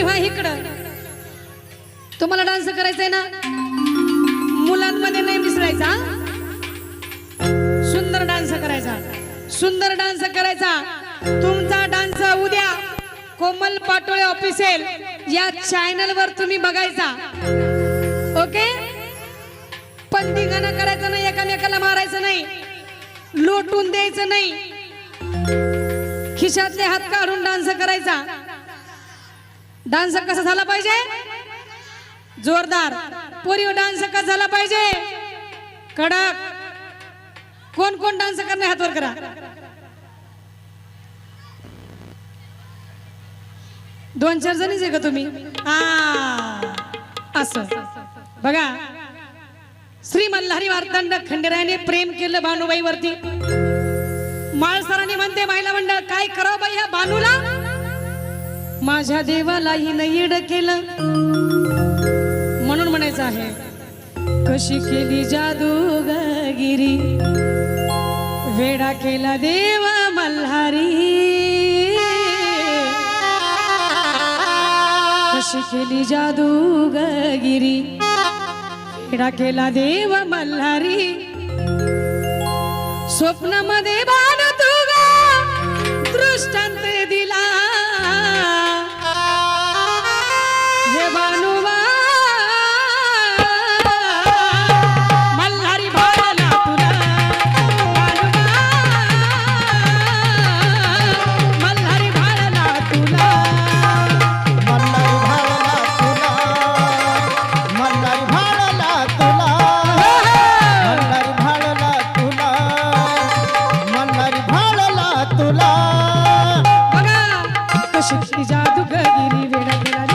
इकडं. तुम्हाला डान्स करायचा आहे ना? मुलांमध्ये नाही मिसळायचा सुंदर डान्स करायचा. सुंदर डान्स करायचा. तुमचा डान्स उद्या कोमल पाटोळे ऑफिसेल या चॅनल वर तुम्ही बघायचा. ओके पंथी गाणं करायचं नाही एकामेकाला मारायचं नाही. लोटून द्यायचं नाही. खिशातले हात काढून डान्स करायचा. डान्स कसा झाला पाहिजे? जोरदार. पोरी डान्स कसा झाला पाहिजे? कडक. कोण कोण डान्स करणे हातवर करा. दोन चार जणीच आहे का तुम्ही? असं. बघा. श्री मल्हारी वार्तांड खंडेरायाने प्रेम केलं भानुबाईवरती. माळसरांनी म्हणते महिला मंडळ काय करावं बाई ह्या बानूला माझ्या देवाला हिनं येड केलं. म्हणून म्हणायचं आहे कशी केली जादूगिरी वेडा केला देव मल्हारी. कशी केली जादूगिरी वेडा केला देव मल्हारी. स्वप्नामध्ये बा श्री जादूगिरी वेळ